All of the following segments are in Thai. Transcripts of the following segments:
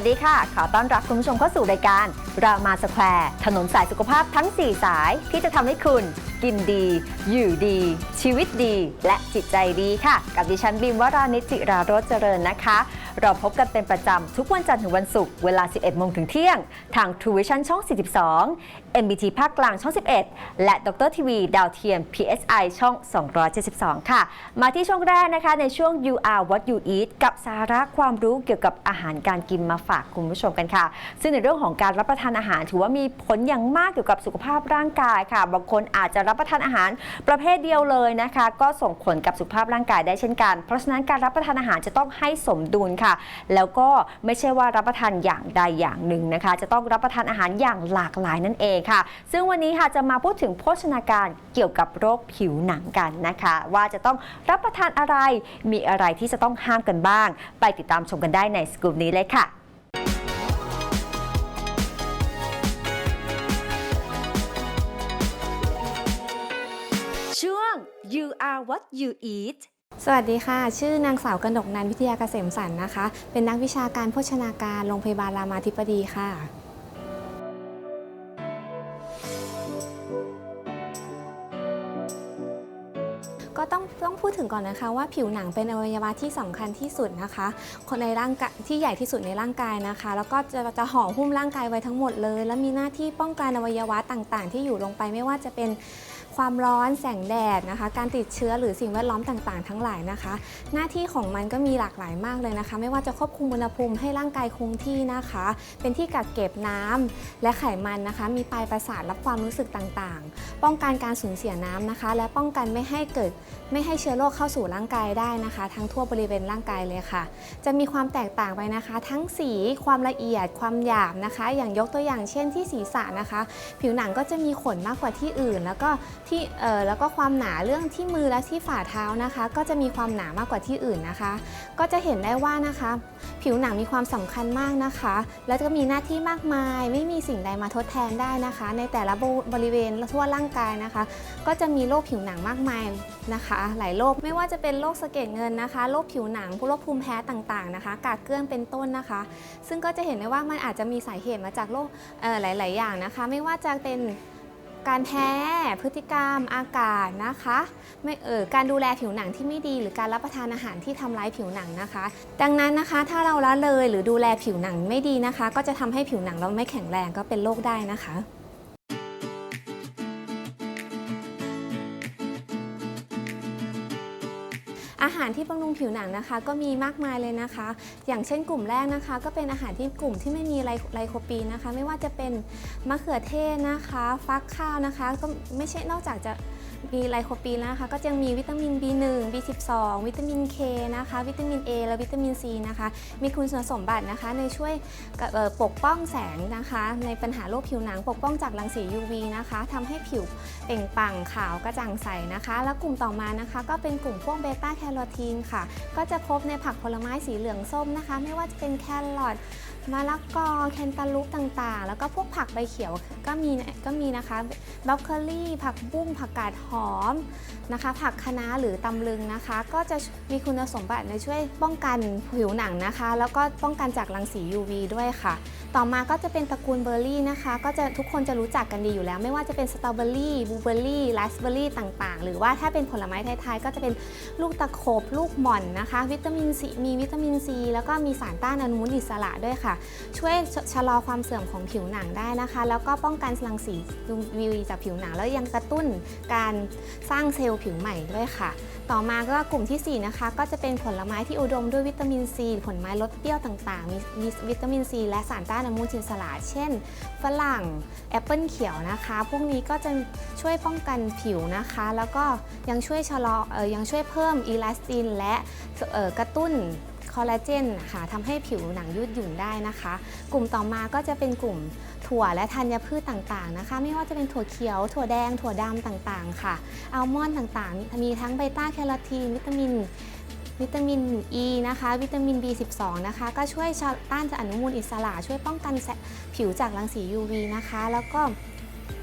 สวัสดีค่ะ ขอต้อนรับคุณผู้ชมเข้าสู่รายการ รามาสแควร์ ถนนสายสุขภาพทั้ง 4 สายที่จะทำให้คุณ กินดี อยู่ดี ชีวิตดี และจิตใจดีค่ะ กับดิฉันบิมวรานิจิราโรจเจริญนะคะ เราพบกันเป็นประจำทุกวันจันทร์ถึงวันศุกร์เวลา 11 โมงถึงเที่ยง ทาง True Vision ช่อง 42 MBT ภาคกลางช่อง 11 และดรทีวีดาวเทียม PSI ช่อง 272 ค่ะ มาที่ช่วงแรกนะคะในช่วง You Are What You Eat กับสาระความรู้เกี่ยวกับอาหารการกินมาฝากคุณผู้ชมกันค่ะ ซึ่งในเรื่องของการรับประทานอาหารถือว่ามีผลอย่างมากเกี่ยวกับสุขภาพร่างกายค่ะ บางคนอาจจะรับประทานอาหารประเภทเดียวเลยนะคะ ก็ส่งผลกับสุขภาพร่างกายได้เช่นกัน เพราะฉะนั้นการรับประทานอาหารจะต้องให้สมดุลค่ะแล้วก็ไม่ใช่ว่ารับประทานอย่างใดอย่างหนึ่งนะคะ จะต้องรับประทานอาหารอย่างหลากหลายนั่นเองค่ะ ซึ่งวันนี้ค่ะจะมาพูดถึงโภชนาการเกี่ยวกับโรคผิวหนังกันนะคะ ว่าจะต้องรับประทานอะไรมีอะไรที่จะต้องห้ามกันบ้าง ไปติดตามชมกันได้ในสกูปนี้เลยค่ะช่วง you are what you eat สวัสดีค่ะ ชื่อนางสาวกนกนันวิทยาเกษมสันนะคะ เป็นนักวิชาการโภชนาการโรงพยาบาลรามาธิบดีค่ะ ก็ต้องต้องพูดถึงก่อนนะคะ ว่าผิวหนังเป็นอวัยวะที่สำคัญที่สุดนะคะ คนในร่างกายที่ใหญ่ที่สุดในร่างกายนะคะ แล้วก็จะจะห่อหุ้มร่างกายไว้ทั้งหมดเลย และมีหน้าที่ป้องกันอวัยวะต่างๆ ที่อยู่ลงไปไม่ว่าจะเป็น ความร้อนแสงแดดนะคะ การติดเชื้อหรือสิ่งแวดล้อมต่างๆ ทั้งหลายนะคะ หน้าที่ของมันก็มีหลากหลายมากเลยนะคะ ไม่ว่าจะควบคุมอุณหภูมิให้ร่างกายคงที่นะคะ เป็นที่กักเก็บน้ำและไขมันนะคะ มีปลายประสาทรับความรู้สึกต่างๆ ป้องกันการสูญเสียน้ำนะคะ และป้องกันไม่ให้เกิดไม่ให้เชื้อโรคเข้าสู่ร่างกายได้นะคะ ทั้งทั่วบริเวณร่างกายเลยค่ะ จะมีความแตกต่างไปนะคะ ทั้งสีความละเอียด ความหยาบนะคะ อย่างยกตัวอย่างเช่นที่ศีรษะนะคะ ผิวหนังก็จะมีขนมากกว่าที่อื่น แล้วก็ที่เอ่อแล้วก็ความหนาเรื่องที่มือและที่ฝ่าเท้านะคะ ก็จะมีความหนามากกว่าที่อื่นนะคะ ก็จะเห็นได้ว่านะคะ ผิวหนังมีความสำคัญมากนะคะ แล้วก็มีหน้าที่มากมาย ไม่มีสิ่งใดมาทดแทนได้นะคะ ในแต่ละบริเวณทั่วร่างกายนะคะ ก็จะมีโรคผิวหนังมากมายนะคะ หลายโรคไม่ว่าจะเป็นโรคสะเก็ดเงินนะคะโรคผิวหนังโรคภูมิแพ้ต่างๆนะคะ กากเกลื่อนเป็นต้นนะคะ ซึ่งก็จะเห็นได้ว่ามันอาจจะมีสาเหตุมาจากโรคหลาย ๆ อย่างนะคะ ไม่ว่าจะเป็น การแพ้ พฤติกรรมอากาศนะคะ ไม่เออการดูแลผิวหนังที่ไม่ดี หรือการรับประทานอาหารที่ทำร้ายผิวหนังนะคะ ดังนั้นนะคะถ้าเราละเลยหรือดูแลผิวหนังไม่ดีนะคะ ก็จะทำให้ผิวหนังเราไม่แข็งแรงก็เป็นโรคได้นะคะ หารที่บำรุงผิวหนังนะคะ ก็มีมากมายเลยนะคะ อย่างเช่นกลุ่มแรกนะคะ ก็เป็นอาหารที่กลุ่มที่ไม่มีไลไลโคปีนนะคะ ไม่ว่าจะเป็นมะเขือเทศนะคะ ฟักข้าวนะคะ ก็ไม่ใช่นอกจากจะ มีไลโคปีนนะคะก็ยังมีวิตามิน B1 B12 วิตามิน K นะคะ วิตามิน A และวิตามิน C นะคะ มีคุณสมบัตินะคะในช่วยปกป้องแสงนะคะ ในปัญหาโรคผิวหนังปกป้องจากรังสี UV นะคะทำให้ผิวเปล่งปลั่งขาวกระจ่างใสนะคะ แล้วกลุ่มต่อมานะคะ ก็เป็นกลุ่มพวกเบต้าแคโรทีนค่ะ ก็จะพบในผักผลไม้สีเหลืองส้มนะคะ ไม่ว่าจะเป็นแครอทมะละกอแคนตาลูปต่างๆ แล้วก็พวกผักใบเขียว ก็มีก็มีนะคะบรอกโคลีผักบุ้งผักกาดหอมนะคะ ผักคะน้าหรือตำลึงนะคะ ก็จะมีคุณสมบัติในช่วยป้องกันผิวหนังนะคะ แล้วก็ป้องกันจากรังสี UV ด้วยค่ะ ต่อมาก็จะเป็นตระกูลเบอร์รี่นะคะ ก็จะทุกคนจะรู้จักกันดีอยู่แล้ว ไม่ว่าจะเป็นสตรอเบอรี่บลูเบอรี่ราสเบอรี่ต่างๆ หรือว่าถ้าเป็นผลไม้ไทยๆก็จะเป็นลูกตะขบลูกหม่อนนะคะ วิตามินซีมีวิตามินซี แล้วก็มีสารต้านอนุมูลอิสระด้วยค่ะ ช่วยชะลอความเสื่อมของผิวหนังได้นะคะ แล้วก็ป้องกันรังสี UV จากผิวหนังแล้วยังกระตุ้นการสร้างเซลล์ผิวใหม่ด้วยค่ะ ต่อมาก็กลุ่มทีสี่ 4 นะคะ ก็จะเป็นผลไม้ที่อุดมด้วยวิตามินซีผลไม้รสเปรี้ยวต่างๆ มีมีวิตามินซีและสารต้านอนุมูลอิสระเช่น ฝรั่งแอปเปิลเขียวนะคะ พวกนี้ก็จะช่วยป้องกันผิวนะคะ แล้วก็ยังช่วยชะลอเออยังช่วยเพิ่มอีลาสตินและกระตุ้น คอลลาเจนค่ะทำให้ผิวหนังยืดหยุ่นได้นะคะ กลุ่มต่อมาก็จะเป็นกลุ่มถั่วและธัญพืชต่างๆนะคะ ไม่ว่าจะเป็นถั่วเขียว ถั่วแดง ถั่วดำต่างๆ ค่ะอัลมอนด์ต่างๆ มีทั้งเบต้าแคโรทีนวิตามินวิตามิน E นะคะ วิตามิน B12 นะคะ ก็ช่วยต้านอนุมูลอิสระ ช่วยป้องกันผิวจากรังสี UV นะคะ แล้วก็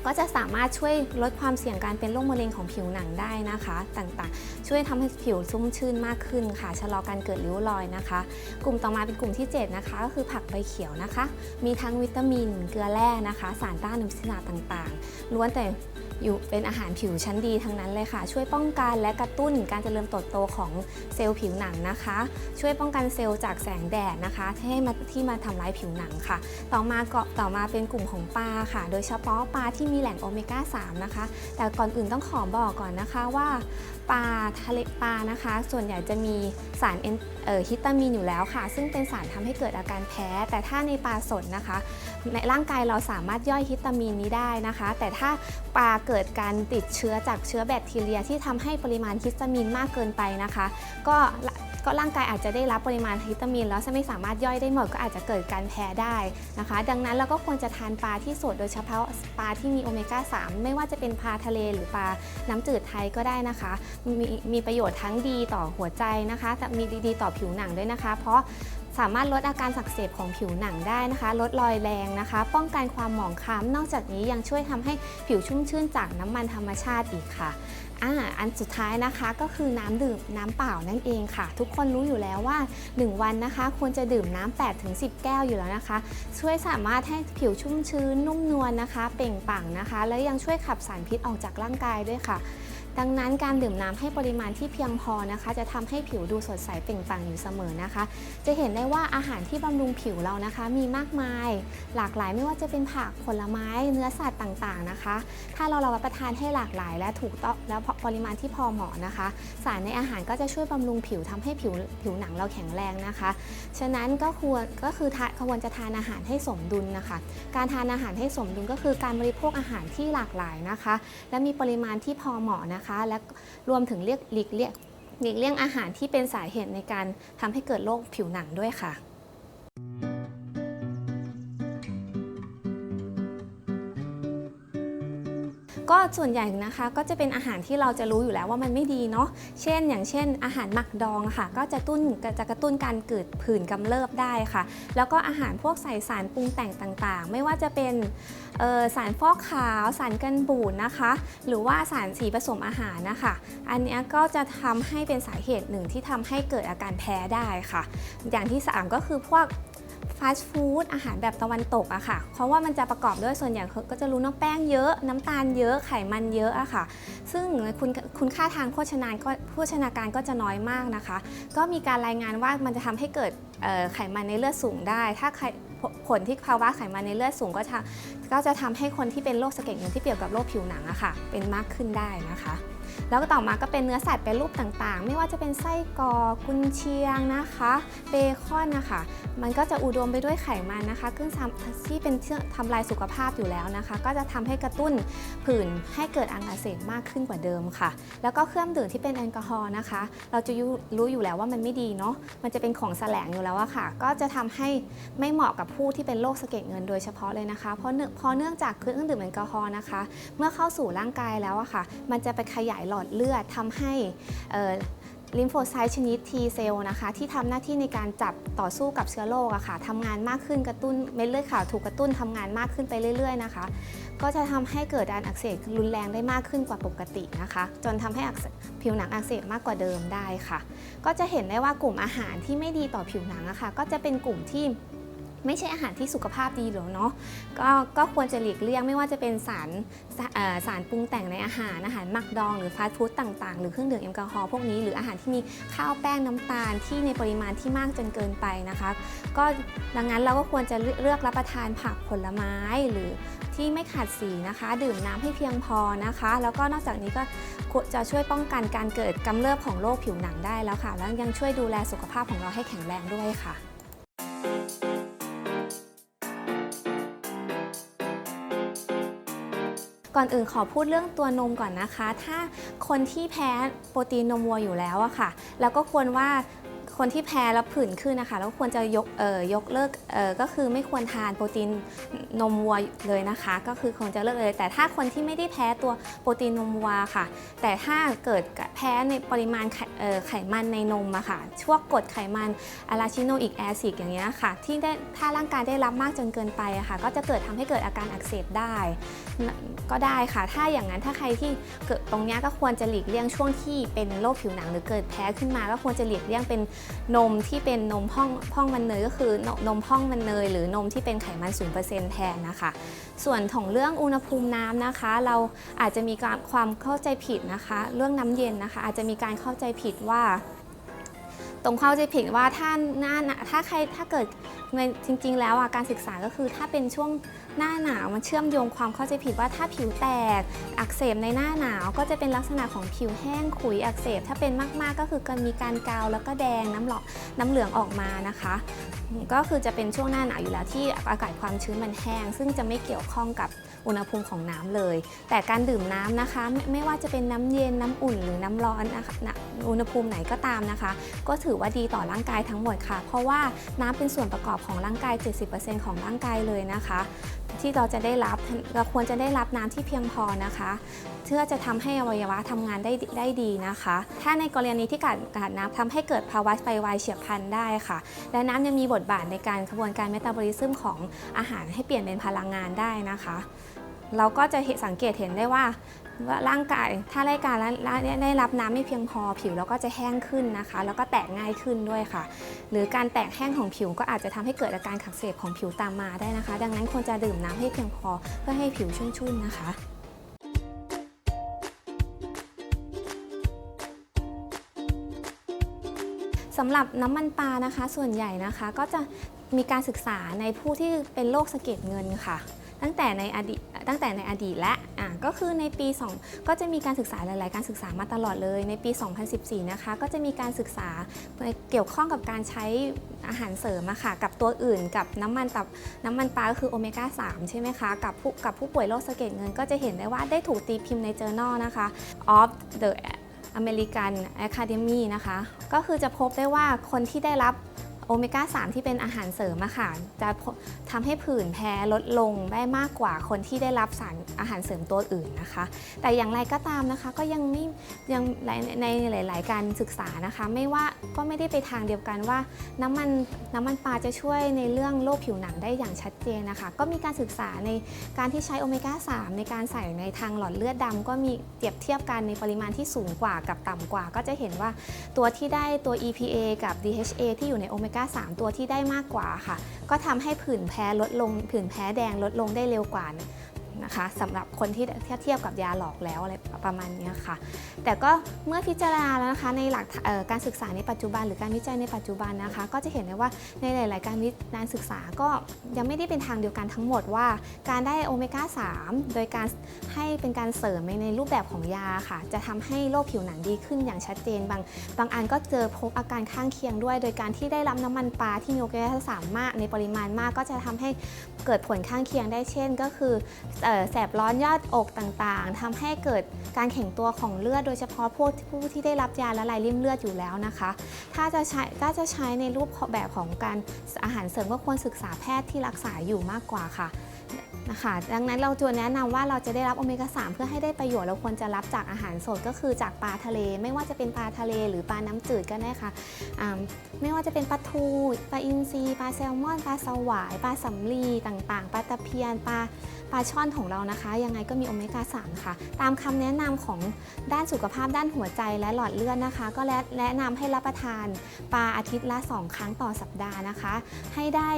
ก็จะสามารถช่วยลดความเสี่ยงการเป็นโรคมะเร็งของผิวหนังได้นะคะ ต่างๆ ช่วยทำให้ผิวชุ่มชื่นมากขึ้นค่ะ ชะลอการเกิดริ้วรอยนะคะ กลุ่มต่อมาเป็นกลุ่มที่ 7 นะคะ ก็คือผักใบเขียวนะคะ มีทั้งวิตามิน เกลือแร่นะคะ สารต้านอนุมูลอิสระต่างๆ ล้วนแต่ อยู่เป็นอาหารผิวชั้นดีทั้งนั้นเลยค่ะ ช่วยป้องกันและกระตุ้นการเจริญเติบโตของเซลล์ผิวหนังนะคะ ช่วยป้องกันเซลล์จากแสงแดดนะคะที่ให้มาที่มาทำร้ายผิวหนังค่ะ ต่อมาเก็ต่อมาเป็นกลุ่มของปลาค่ะ โดยเฉพาะปลาที่มีแหล่งโอเมก้า3นะคะ แต่ก่อนอื่นต้องขอบอกก่อนนะคะว่าปลาทะเลปลานะคะ ส่วนใหญ่จะมีสารเอ่อฮิตามีนอยู่แล้วค่ะ ซึ่งเป็นสารทำให้เกิดอาการแพ้ แต่ถ้าในปลาสดนะคะในร่างกายเราสามารถย่อยฮิตามีนนี้ได้นะคะ แต่ถ้าปลาเกิดการติดเชื้อจากเชื้อแบคทีเรีย ที่ทำให้ปริมาณฮิสตามีนมากเกินไปนะคะ ก็ก็ร่างกายอาจจะได้รับปริมาณฮิตามีนแล้วไม่สามารถย่อยได้หมดก็อาจจะเกิดการแพ้ได้นะคะ ดังนั้นเราก็ควรจะทานปลาที่สดโดยเฉพาะปลาที่มีโอเมก้า 3 ไม่ว่าจะเป็นปลาทะเลหรือปลาน้ำจืดไทยก็ได้นะคะ มีมีประโยชน์ทั้งดีต่อหัวใจนะคะแต่มีดีต่อผิวหนังด้วยนะคะ เพราะ สามารถลดอาการสักเสบของผิวหนังได้นะคะ ลดรอยแรงนะคะ ป้องกันความหมองคล้ำนอกจากนี้ยังช่วยทำให้ผิวชุ่มชื่นจากน้ำมันธรรมชาติอีกค่ะอ่าอันสุดท้ายนะคะก็คือน้ำดื่มน้ำเปล่านั่นเองค่ะ ทุกคนรู้อยู่แล้วว่า 1 วันนะคะ ควรจะดื่มน้ำ8ถึง10 แก้วอยู่แล้วนะคะ ช่วยสามารถให้ผิวชุ่มชื้นนุ่มนวลนะคะ เปล่งปลั่งนะคะ และยังช่วยขับสารพิษออกจากร่างกายด้วยค่ะ ดังนั้นการดื่มน้ำให้ปริมาณที่เพียงพอนะคะ จะทำให้ผิวดูสดใสเปล่งปลั่งอยู่เสมอนะคะ จะเห็นได้ว่าอาหารที่บำรุงผิวเรานะคะ มีมากมาย หลากหลายไม่ว่าจะเป็นผักผลไม้เนื้อสัตว์ต่างๆนะคะ ถ้าเรารับประทานให้หลากหลาย และถูกต้องแล้วปริมาณที่พอเหมาะนะคะ สารในอาหารก็จะช่วยบำรุงผิวทำให้ผิวผิวหนังเราแข็งแรงนะคะ ฉะนั้นก็ควรก็คือทควรจะทานอาหารให้สมดุลนะคะ การทานอาหารให้สมดุลก็คือการบริโภคอาหารที่หลากหลายนะคะ และมีปริมาณที่พอเหมาะนะคะและรวมถึงเรียกหลีกเลี่ยงหลีกเลี่ยงอาหารที่เป็นสาเหตุในการทำให้เกิดโรคผิวหนังด้วยค่ะก็ส่วนใหญ่นะคะก็จะเป็นอาหารที่เราจะรู้อยู่แล้วว่ามันไม่ดีเนาะเช่น อย่างเช่น อาหารหมักดองค่ะ ก็จะตุ้นจะกระตุ้นการเกิดผื่นกำเริบได้ค่ะ แล้วก็อาหารพวกใส่สารปรุงแต่งต่างๆ ไม่ว่าจะเป็น สารฟอกขาว สารกันบูดนะคะ หรือว่าสารสีผสมอาหารนะคะ อันนี้ก็จะทำให้เป็นสาเหตุหนึ่งที่ทำให้เกิดอาการแพ้ได้ค่ะ อย่างที่สามก็คือพวกฟาสต์ฟู้ดอาหารแบบตะวันตกอะค่ะ เพราะว่ามันจะประกอบด้วยส่วนใหญ่ก็จะรู้น้ำแป้งเยอะ น้ำตาลเยอะ ไขมันเยอะอะค่ะ ซึ่งคุณคุณค่าทางโภชนาก็โภชนาการก็จะน้อยมากนะคะ ก็มีการรายงานว่ามันจะทำให้เกิดไขมันในเลือดสูงได้ ถ้า ผลที่ภาวะไขมันในเลือดสูงก็จะก็จะทำให้คนที่เป็นโรคสะเก็ดเงินที่เกี่ยวกับโรคผิวหนังอะค่ะ เป็นมากขึ้นได้นะคะ แล้วก็ต่อมาก็เป็นเนื้อสัตว์เป็นรูปต่างๆ ไม่ว่าจะเป็นไส้กรอกกุนเชียงนะคะ เบคอนนะคะ มันก็จะอุดมไปด้วยไขมันนะคะซึ่งที่เป็นทำลายสุขภาพอยู่แล้วนะคะ ก็จะทำให้กระตุ้นผื่นให้เกิดอักเสบมากขึ้นกว่าเดิมค่ะ แล้วก็เครื่องดื่มที่เป็นแอลกอฮอล์นะคะ เราจะรู้อยู่แล้วว่ามันไม่ดีเนาะมันจะเป็นของแสลงอยู่แล้วอะค่ะ ก็จะทำให้ไม่เหมาะกับผู้ที่เป็นโรคสะเก็ดเงินโดยเฉพาะเลยนะคะ เพราะเพราะเนื่องจากเครื่องดื่มแอลกอฮอล์นะคะ เมื่อเข้าสู่ร่างกายแล้วอะค่ะ มันจะไปขยายหลอดเลือดทำให้ลิมโฟไซต์ชนิด T เซลล์นะคะที่ทำหน้าที่ในการจับต่อสู้กับเชื้อโรคอะค่ะทำงานมากขึ้นกระตุ้นเม็ดเลือดขาวถูกกระตุ้นทำงานมากขึ้นไปเรื่อย ๆ นะคะ ก็จะทำให้เกิดการอักเสบรุนแรงได้มากขึ้นกว่าปกตินะคะ จนทำให้ผิวหนังอักเสบมากกว่าเดิมได้ค่ะ ก็จะเห็นได้ว่ากลุ่มอาหารที่ไม่ดีต่อผิวหนังอะค่ะก็จะเป็นกลุ่มที่ ไม่ใช่อาหารที่สุขภาพดีหรอกเนาะก็ก็ควรจะหลีกเลี่ยงไม่ว่าจะเป็นสารสสารปรุงแต่งในอาหารอาหารหมักดองหรือฟาสต์ฟู้ดต่างๆ หรือเครื่องดื่มแอลกอฮอล์พวกนี้หรืออาหารที่มีข้าวแป้งน้ำตาลที่ในปริมาณที่มากจนเกินไปนะคะ ก็ดังนั้นเราก็ควรจะเลือกรับประทานผักผลไม้หรือที่ไม่ขาดสีนะคะ ดื่มน้ำให้เพียงพอนะคะ แล้วก็นอกจากนี้ก็จะช่วยป้องกันการเกิดกำเริบของโรคผิวหนังได้แล้วค่ะ แล้วยังช่วยดูแลสุขภาพของเราให้แข็งแรงด้วยค่ะ ก่อนอื่นขอพูดเรื่องตัวนมก่อนนะคะ ถ้าคนที่แพ้โปรตีนนมวัวอยู่แล้วอะค่ะ แล้วก็ควรว่า คนที่แพ้แล้วผื่นขึ้นนะคะแล้วควรจะยกเอ่อยกเลิกเอ่อก็คือไม่ควรทานโปรตีนนมวัวเลยนะคะ ก็คือควรจะเลิกเลย แต่ถ้าคนที่ไม่ได้แพ้ตัวโปรตีนนมวัวค่ะ แต่ถ้าเกิดแพ้ในปริมาณไขเอ่อไขมันในนมอะค่ะช่วงกรดไขมันอะลาชิโนอิกแอซิดอย่างเงี้ยค่ะ ที่ได้ถ้าร่างกายได้รับมากจนเกินไปอะค่ะ ก็จะเกิดทำให้เกิดอาการอักเสบได้ก็ได้ค่ะ ถ้าอย่างนั้นถ้าใครที่เกิดตรงเนี้ยก็ควรจะหลีกเลี่ยงช่วงที่เป็นโรคผิวหนังหรือเกิดแพ้ขึ้นมา ก็ควรจะหลีกเลี่ยงเป็นนมที่เป็นนมพ่องพ่องมันเนยก็คือนนมพ่องมันเนย หรือนมที่เป็นไขมัน0%แทนนะคะ ส่วนของเรื่องอุณหภูมิน้ำนะคะ เราอาจจะมีการความเข้าใจผิดนะคะ เรื่องน้ำเย็นนะคะ อาจจะมีการเข้าใจผิดว่าตรงเข้าใจผิดว่าถ้าหน้าถ้าใครถ้าเกิดจริง ๆ แล้วอะการศึกษาก็คือถ้าเป็นช่วง หน้าหนาวมันเชื่อมโยงความเข้าใจผิดว่าถ้าผิวแตก อักเสบในหน้าหนาวก็จะเป็นลักษณะของผิวแห้งขุยอักเสบ ถ้าเป็นมากๆก็คือมีการกาวแล้วก็แดงน้ำหลอกน้ำเหลืองออกมานะคะ ก็คือจะเป็นช่วงหน้าหนาวอยู่แล้วที่อากาศความชื้นมันแห้ง ซึ่งจะไม่เกี่ยวข้องกับอุณหภูมิของน้ำเลย แต่การดื่มน้ำนะคะไม่ไม่ว่าจะเป็นน้ำเย็นน้ำอุ่นหรือน้ำร้อนนะคะอุณหภูมิไหนก็ตามนะคะ ก็ถือว่าดีต่อร่างกายทั้งหมดค่ะ เพราะว่าน้ำเป็นส่วนประกอบของร่างกาย 70%ของร่างกายเลยนะคะที่เราจะได้รับเราควรจะได้รับน้ำที่เพียงพอนะคะเพื่อจะทำให้อวัยวะทำงานได้ได้ดีนะคะ ถ้าในกรณีที่ขาดขาดน้ำทำให้เกิดภาวะไตวายเฉียบพลันได้ค่ะ และน้ำยังมีบทบาทในการกระบวนการเมตาบอลิซึมของอาหารให้เปลี่ยนเป็นพลังงานได้นะคะ เราก็จะเห็นสังเกตเห็นได้ว่า ว่าร่างกายถ้าร่างกายได้รับน้ำไม่เพียงพอผิวเราก็จะแห้งขึ้นนะคะ แล้วก็แตกง่ายขึ้นด้วยค่ะ หรือการแตกแห้งของผิวก็อาจจะทำให้เกิดอาการขักเสบของผิวตามมาได้นะคะ ดังนั้นควรจะดื่มน้ำให้เพียงพอเพื่อให้ผิวชุ่มๆนะคะสำหรับน้ำมันปลานะคะ ส่วนใหญ่นะคะก็จะมีการศึกษาในผู้ที่เป็นโรคสะเก็ดเงินค่ะ ตั้งแต่ในอดีตตั้งแต่ในอดีตและ ก็คือในปี 2 ก็จะมีการศึกษาหลาย ๆ การศึกษามาตลอดเลย ในปี 2014 นะคะ ก็จะมีการศึกษาเกี่ยวข้องกับการใช้อาหารเสริมอะค่ะ กับตัวอื่น กับน้ำมันตับน้ำมันปลาก็คือโอเมก้า 3 ใช่ไหมคะ กับผู้กับผู้ป่วยโรคสะเก็ดเงิน ก็จะเห็นได้ว่าได้ถูกตีพิมพ์ใน journal นะคะ of the American Academy นะคะ ก็คือจะพบได้ว่าคนที่ได้รับ โอเมก้า 3 ที่เป็นอาหารเสริมอะค่ะ จะทำให้ผื่นแพ้ลดลงได้มากกว่าคนที่ได้รับสารอาหารเสริมตัวอื่นนะคะ แต่อย่างไรก็ตามนะคะก็ยังไม่ยังในในหลาย ๆ การศึกษานะคะ ไม่ว่าก็ไม่ได้ไปทางเดียวกันว่า น้ำมันน้ำมันปลาจะช่วยในเรื่องโรคผิวหนังได้อย่างชัดเจนนะคะ ก็มีการศึกษาในการที่ใช้โอเมก้า 3 ในการใส่ในทางหลอดเลือดดำก็มีเปรียบเทียบกันในปริมาณที่สูงกว่ากับต่ำกว่า ก็จะเห็นว่าตัวที่ได้ตัว EPA กับ DHA ที่อยู่ในโอเมก้า 3 ตัวที่ได้มากกว่าค่ะ ก็ทำให้ผื่นแพ้ลดลงผื่นแพ้แดงลดลงได้เร็วกว่า นะคะสำหรับคนที่เทียบกับยาหลอกแล้วอะไรประมาณนี้ค่ะ แต่ก็เมื่อพิจารณาแล้วนะคะในหลักการศึกษาในปัจจุบัน หรือการวิจัยในปัจจุบันนะคะ ก็จะเห็นได้ว่าในหลาย ๆ การวิการศึกษาก็ยังไม่ได้เป็นทางเดียวกันทั้งหมดว่า การได้โอเมก้า 3 โดยการให้เป็นการเสริมในรูปแบบของยาค่ะ จะทำให้โรคผิวหนังดีขึ้นอย่างชัดเจน บางบางอันก็เจอพบอาการข้างเคียงด้วย โดยการที่ได้รับน้ำมันปลาที่มีโอเมก้าสามมากในปริมาณมากก็จะทำให้เกิดผลข้างเคียงได้เช่น ก็คือแสบร้อนยอดอกต่างๆทำให้เกิดการแข็งตัวของเลือดโดยเฉพาะพวกผู้ที่ได้รับยาละลายริ่มเลือดอยู่แล้วนะคะ ถ้าจะใช้ถ้าจะใช้ในรูปแบบของการอาหารเสริมก็ควรศึกษาแพทย์ที่รักษาอยู่มากกว่าค่ะ นะคะ ดังนั้นเราจะแนะนำว่าเราจะได้รับโอเมก้า3เพื่อให้ได้ประโยชน์เราควรจะรับจากอาหารสดก็คือจากปลาทะเล ไม่ว่าจะเป็นปลาทะเลหรือปลาน้ำจืดก็ได้ค่ะอ่าไม่ว่าจะเป็นปลาทูปลาอินทรีปลาแซลมอนปลาสวายปลาสำลีต่างๆปลาตะเพียนปลาปลาช่อนของเรานะคะ ยังไงก็มีโอเมก้า3ค่ะ ตามคำแนะนำของด้านสุขภาพด้านหัวใจและหลอดเลือดนะคะ ก็แนะนำให้รับประทานปลาอาทิตย์ละ 2 ครั้งต่อสัปดาห์นะคะ ให้ได้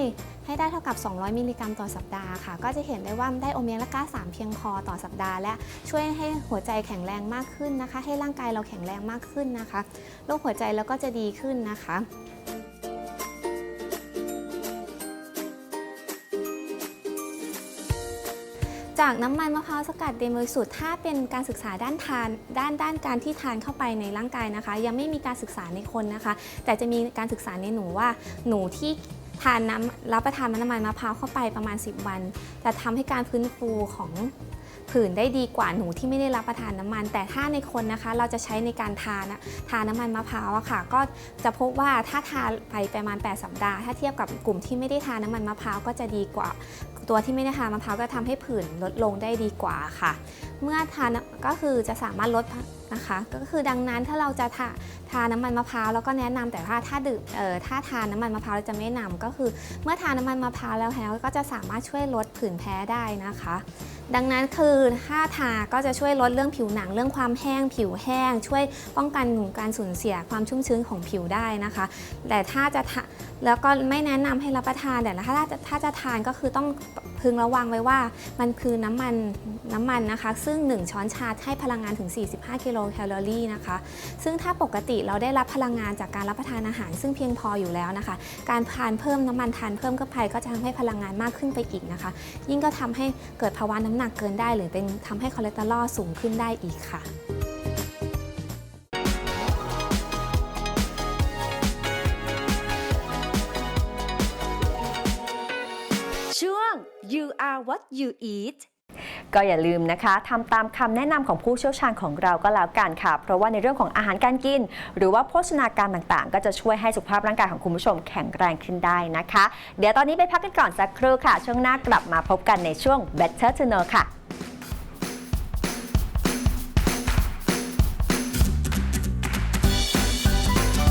ให้ได้เท่ากับ 200 มิลลิกรัมต่อสัปดาห์ค่ะ ก็จะเห็นห็นได้ว่าได้โอเมก้า3เพียงพอต่อสัปดาห์และช่วยให้หัวใจแข็งแรงมากขึ้นนะคะ ให้ร่างกายเราแข็งแรงมากขึ้นนะคะโรคหัวใจแล้วก็จะดีขึ้นนะคะจากน้ำมันมะพร้าวสกัดเดมบริสุทธิ์ถ้าเป็นการศึกษาด้านทานด้านด้านการที่ทานเข้าไปในร่างกายนะคะ ยังไม่มีการศึกษาในคนนะคะ แต่จะมีการศึกษาในหนูว่าหนูที่ ทานน้ำรับประทานน้ำมันมะพร้าวเข้าไปประมาณ 10 วัน จะทำให้การฟื้นฟูของผื่นได้ดีกว่าหนูที่ไม่ได้รับประทานน้ำมัน แต่ถ้าในคนนะคะเราจะใช้ในการทานอะทานน้ำมันมะพร้าวอะค่ะ ก็จะพบว่าถ้าทานไปประมาณ 8 สัปดาห์ ถ้าเทียบกับกลุ่มที่ไม่ได้ทานน้ำมันมะพร้าวก็จะดีกว่า ตัวที่ไม่ได้ทานมะพร้าวก็ทำให้ผื่นลดลงได้ดีกว่าค่ะ เมื่อทานก็คือจะสามารถลด นะคะ ก็คือดังนั้นถ้าเราจะทาทาน้ำมันมะพร้าวแล้วก็แนะนำแต่ว่าถ้าดื่มเอ่อถ้าทานน้ำมันมะพร้าวเราจะไม่แนะนำก็คือ เมื่อทานน้ำมันมะพร้าวแล้วแล้วก็จะสามารถช่วยลดผื่นแพ้ได้นะคะ ดังนั้นคือถ้าทาก็จะช่วยลดเรื่องผิวหนังเรื่องความแห้งผิวแห้ง ช่วยป้องกันการสูญเสียความชุ่มชื้นของผิวได้นะคะ แต่ถ้าจะทาแล้วก็ไม่แนะนำให้รับประทานแต่ถ้าจะถ้าจะทานก็คือต้องพึงระวังไว้ว่ามันคือน้ำมันน้ำมันนะคะ ซึ่ง 1 ช้อนชาให้พลังงานถึง 45กิโลแคลอรี่นะคะ ซึ่งถ้าปกติเราได้รับพลังงานจากการรับประทานอาหาร ซึ่งเพียงพออยู่แล้วนะคะ การทานเพิ่มน้ำมันทานเพิ่มเข้าไปก็จะทำให้พลังงานมากขึ้นไปอีกนะคะ ยิ่งก็ทำให้เกิดภาวะน้ำหนักเกินได้ หรือเป็นทำให้คอเลสเตอรอลสูงขึ้นได้อีกค่ะช่วง you are what you eat ก็อย่าลืมนะคะทำตามคำแนะนำของผู้เชี่ยวชาญของเราก็แล้วกันค่ะ เพราะว่าในเรื่องของอาหารการกิน หรือว่าโภชนาการต่างๆ ก็จะช่วยให้สุขภาพร่างกายของคุณผู้ชมแข็งแรงขึ้นได้นะคะ เดี๋ยวตอนนี้ไปพักกันก่อนสักครู่ค่ะ ช่วงหน้ากลับมาพบกันในช่วง better to know ค่ะ